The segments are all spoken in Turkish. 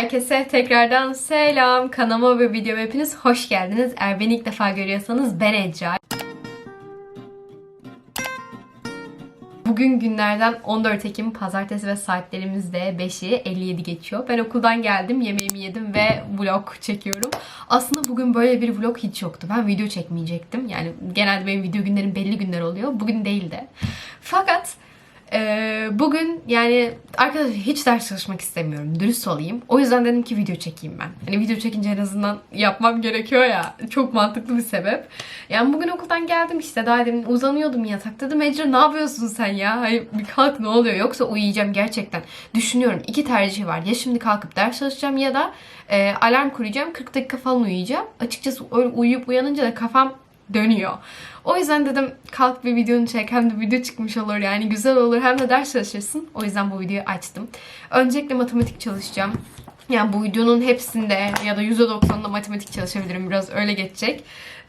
herkese tekrardan selam. Kanalıma ve videoma hepiniz hoş geldiniz. Eğer beni ilk defa görüyorsanız ben Ecra. Bugün günlerden 14 Ekim pazartesi ve saatlerimiz de 5'i 57 geçiyor. Ben okuldan geldim, yemeğimi yedim ve vlog çekiyorum. Aslında bugün böyle bir vlog hiç yoktu. Ben video çekmeyecektim. Yani genelde benim video günlerim belli günler oluyor. Bugün değildi. Fakat ee, bugün yani arkadaşlar hiç ders çalışmak istemiyorum. Dürüst olayım. O yüzden dedim ki video çekeyim ben. Hani video çekince en azından yapmam gerekiyor ya. Çok mantıklı bir sebep. Yani bugün okuldan geldim işte daha demin uzanıyordum yatakta. Dedim Ecra ne yapıyorsun sen ya? Hayır bir kalk ne oluyor? Yoksa uyuyacağım gerçekten. Düşünüyorum iki tercih var. Ya şimdi kalkıp ders çalışacağım ya da e, alarm kuracağım. 40 dakika falan uyuyacağım. Açıkçası öyle uyuyup uyanınca da kafam dönüyor. O yüzden dedim kalk bir videonu çek hem de video çıkmış olur yani güzel olur hem de ders çalışırsın. O yüzden bu videoyu açtım. Öncelikle matematik çalışacağım. Yani bu videonun hepsinde ya da %90'ında matematik çalışabilirim. Biraz öyle geçecek.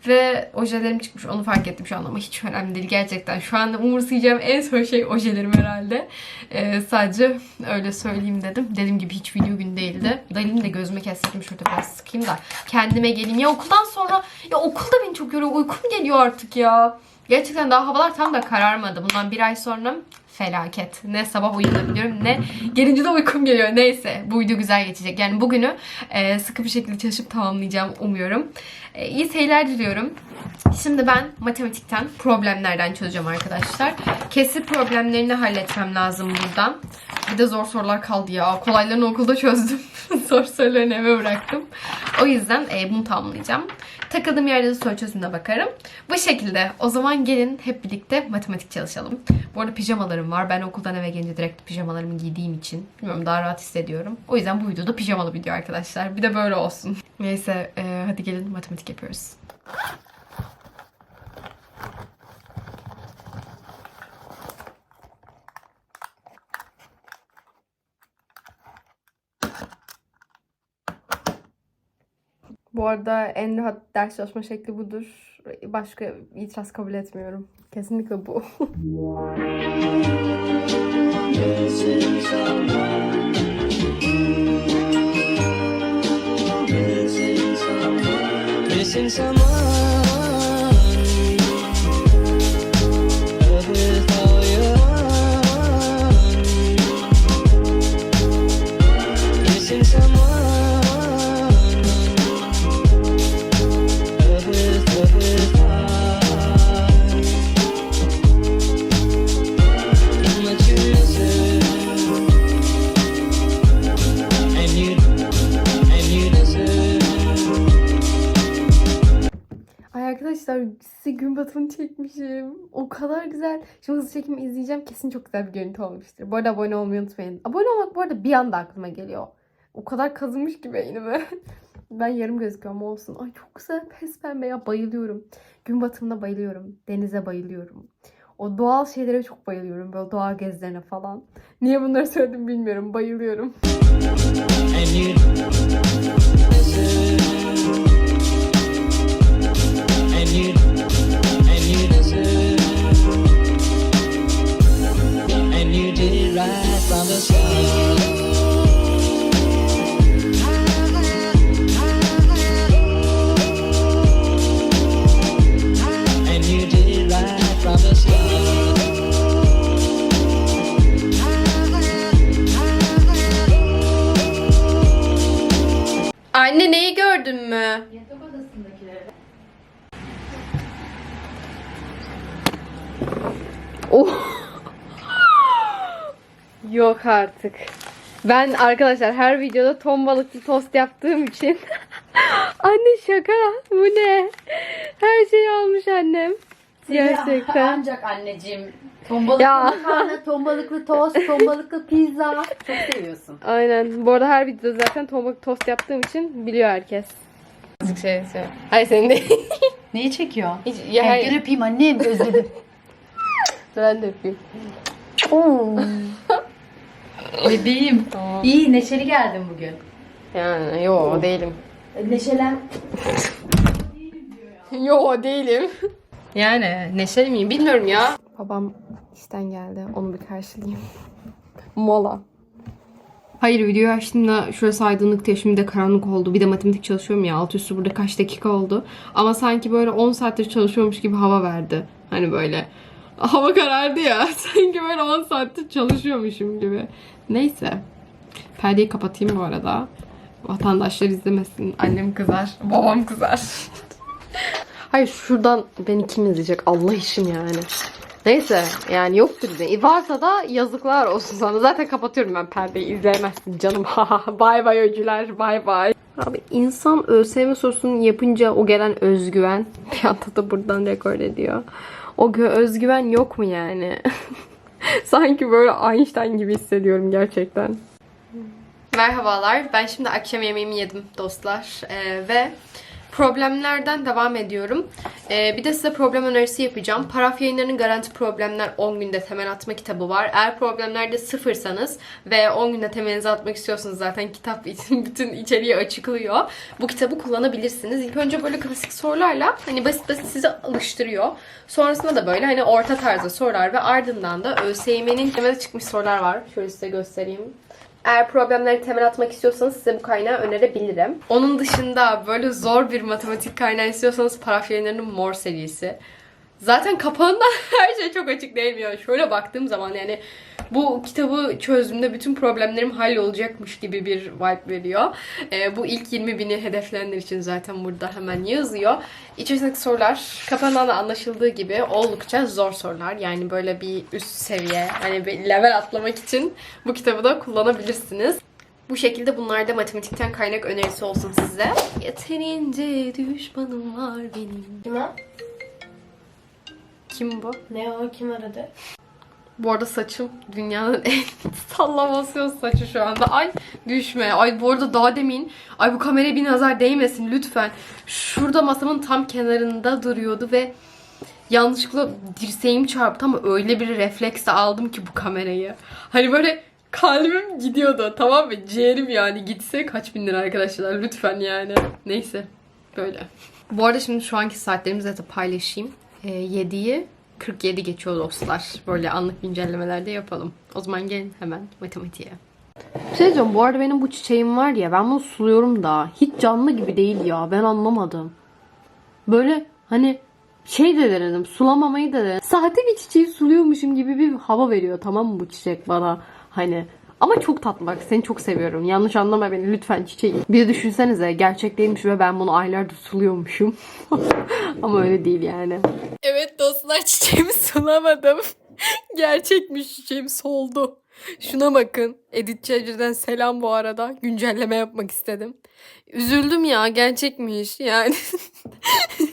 Ve ojelerim çıkmış onu fark ettim şu an ama hiç önemli değil gerçekten. Şu anda umursayacağım en son şey ojelerim herhalde. Ee, sadece öyle söyleyeyim dedim. Dediğim gibi hiç video gün değildi. Dalim de gözüme kestirdim şurada biraz sıkayım da kendime geleyim. Ya okuldan sonra ya okulda beni çok yoruyor. Uykum geliyor artık ya. Gerçekten daha havalar tam da kararmadı. Bundan bir ay sonra felaket. Ne sabah uyanabiliyorum ne gelince de uykum geliyor. Neyse bu video güzel geçecek. Yani bugünü e, sıkı bir şekilde çalışıp tamamlayacağım umuyorum. E, iyi seyirler diliyorum. Şimdi ben matematikten problemlerden çözeceğim arkadaşlar. Kesir problemlerini halletmem lazım buradan. Bir de zor sorular kaldı ya. Kolaylarını okulda çözdüm. zor sorularını eve bıraktım. O yüzden e, bunu tamamlayacağım. Takıldığım yerde de soru çözümüne bakarım. Bu şekilde. O zaman gelin hep birlikte matematik çalışalım. Bu arada pijamalarım var. Ben okuldan eve gelince direkt pijamalarımı giydiğim için. Bilmiyorum daha rahat hissediyorum. O yüzden bu videoda pijamalı video arkadaşlar. Bir de böyle olsun. Neyse e, hadi gelin matematik yapıyoruz. Bu arada en rahat ders çalışma şekli budur. Başka itiraz kabul etmiyorum. Kesinlikle bu. Missing someone batımını çekmişim. O kadar güzel. Şimdi hızlı çekim izleyeceğim. Kesin çok güzel bir görüntü olmuştur. Bu arada abone olmayı unutmayın. Abone olmak bu arada bir anda aklıma geliyor. O kadar kazınmış ki beynime. ben yarım gözüküyorum olsun. Ay çok güzel pes pembe ya bayılıyorum. Gün batımına bayılıyorum. Denize bayılıyorum. O doğal şeylere çok bayılıyorum. Böyle doğa gezilerine falan. Niye bunları söyledim bilmiyorum. Bayılıyorum. Gördün mü? Yatak odasındakileri. Oh. Yok artık. Ben arkadaşlar her videoda ton balıklı tost yaptığım için Anne şaka bu ne? Her şeyi almış annem. Gerçekten. Ancak anneciğim ton balıklı Ya. makarna, ton balıklı tost, ton balıklı pizza. Çok seviyorsun. Aynen. Bu arada her videoda zaten ton balıklı tost yaptığım için biliyor herkes. Azıcık şey şey. Hayır senin değil. Neyi çekiyor? Hiç, ya Ya hayır. öpeyim annem özledim. Ben de öpeyim. Bebeğim. Tamam. İyi neşeli geldin bugün. Yani yo değilim. Neşelen. Yo değilim. Yani neşeli miyim bilmiyorum ya. Babam işten geldi. Onu bir karşılayayım. Mola. Hayır videoyu açtığımda şurası aydınlıktı ya şimdi de karanlık oldu. Bir de matematik çalışıyorum ya alt üstü burada kaç dakika oldu. Ama sanki böyle 10 saattir çalışıyormuş gibi hava verdi. Hani böyle hava karardı ya. Sanki böyle 10 saattir çalışıyormuşum gibi. Neyse. Perdeyi kapatayım bu arada. Vatandaşlar izlemesin. Annem kızar. Babam kızar. Hayır şuradan beni kim izleyecek Allah için yani. Neyse yani yoktur de. Varsa da yazıklar olsun sana. Zaten kapatıyorum ben perdeyi. izleyemezsin canım. bay bay öcüler. Bay bay. Abi insan ÖSYM sorusunu yapınca o gelen özgüven bir anda da buradan rekor ediyor. O gö- özgüven yok mu yani? Sanki böyle Einstein gibi hissediyorum gerçekten. Merhabalar. Ben şimdi akşam yemeğimi yedim dostlar. Ee, ve problemlerden devam ediyorum. Ee, bir de size problem önerisi yapacağım. Paraf yayınlarının Garanti Problemler 10 günde temel atma kitabı var. Eğer problemlerde sıfırsanız ve 10 günde temelinizi atmak istiyorsanız zaten kitap bütün içeriği açıklıyor. Bu kitabı kullanabilirsiniz. İlk önce böyle klasik sorularla hani basit basit sizi alıştırıyor. Sonrasında da böyle hani orta tarzda sorular ve ardından da ÖSYM'nin temelde çıkmış sorular var. Şöyle size göstereyim. Eğer problemleri temel atmak istiyorsanız size bu kaynağı önerebilirim. Onun dışında böyle zor bir matematik kaynağı istiyorsanız paraf yayınlarının mor serisi. Zaten kapağından her şey çok açık değil mi? Şöyle baktığım zaman yani bu kitabı çözdüğümde bütün problemlerim hallolacakmış gibi bir vibe veriyor. Ee, bu ilk 20 bini hedefleyenler için zaten burada hemen yazıyor. İçerisindeki sorular kapağından da anlaşıldığı gibi oldukça zor sorular. Yani böyle bir üst seviye, hani bir level atlamak için bu kitabı da kullanabilirsiniz. Bu şekilde bunlar da matematikten kaynak önerisi olsun size. Yeterince düşmanım var benim. Kim o? Kim bu? Ne o? Kim aradı? Bu arada saçım dünyanın en sallamasyon saçı şu anda. Ay düşme. Ay bu arada daha demin. Ay bu kameraya bir nazar değmesin lütfen. Şurada masamın tam kenarında duruyordu ve yanlışlıkla dirseğim çarptı ama öyle bir refleksle aldım ki bu kamerayı. Hani böyle kalbim gidiyordu tamam mı? Ciğerim yani gitse kaç bin lira arkadaşlar lütfen yani. Neyse böyle. Bu arada şimdi şu anki saatlerimizi de paylaşayım. Ee, 7'yi 47 geçiyor dostlar. Böyle anlık güncellemeler de yapalım. O zaman gelin hemen matematiğe. Bir şey diyeceğim. Bu arada benim bu çiçeğim var ya ben bunu suluyorum da hiç canlı gibi değil ya. Ben anlamadım. Böyle hani şey de denedim. Sulamamayı da denedim. Sahte bir çiçeği suluyormuşum gibi bir hava veriyor tamam mı bu çiçek bana. Hani ama çok tatlı bak seni çok seviyorum. Yanlış anlama beni lütfen çiçeği. Bir düşünsenize gerçek değilmiş ve ben bunu aylardır suluyormuşum. Ama öyle değil yani. Evet dostlar çiçeğimi sulamadım. Gerçekmiş çiçeğim soldu. Şuna bakın. Edit Charger'dan selam bu arada. Güncelleme yapmak istedim. Üzüldüm ya gerçekmiş yani.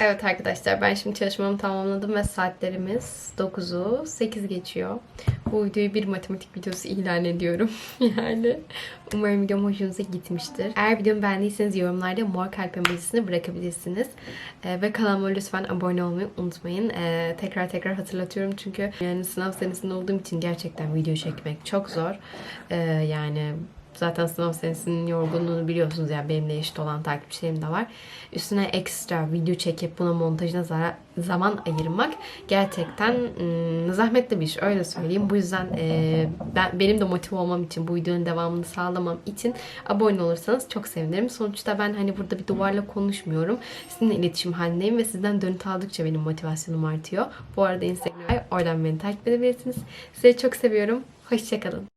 Evet arkadaşlar ben şimdi çalışmamı tamamladım ve saatlerimiz 9'u 8 geçiyor. Bu videoyu bir matematik videosu ilan ediyorum. yani umarım videom hoşunuza gitmiştir. Eğer videomu beğendiyseniz yorumlarda mor kalp emojisini bırakabilirsiniz. Ee, ve kanalıma lütfen abone olmayı unutmayın. Ee, tekrar tekrar hatırlatıyorum çünkü yani sınav senesinde olduğum için gerçekten video çekmek çok zor. Ee, yani Zaten sınav senesinin yorgunluğunu biliyorsunuz yani benimle eşit olan takipçilerim de var. Üstüne ekstra video çekip buna montajına zaman ayırmak gerçekten ım, zahmetli bir iş öyle söyleyeyim. Bu yüzden e, ben benim de motive olmam için bu videonun devamını sağlamam için abone olursanız çok sevinirim. Sonuçta ben hani burada bir duvarla konuşmuyorum. Sizinle iletişim halindeyim ve sizden dönüt aldıkça benim motivasyonum artıyor. Bu arada Instagram oradan beni takip edebilirsiniz. Sizi çok seviyorum. Hoşçakalın.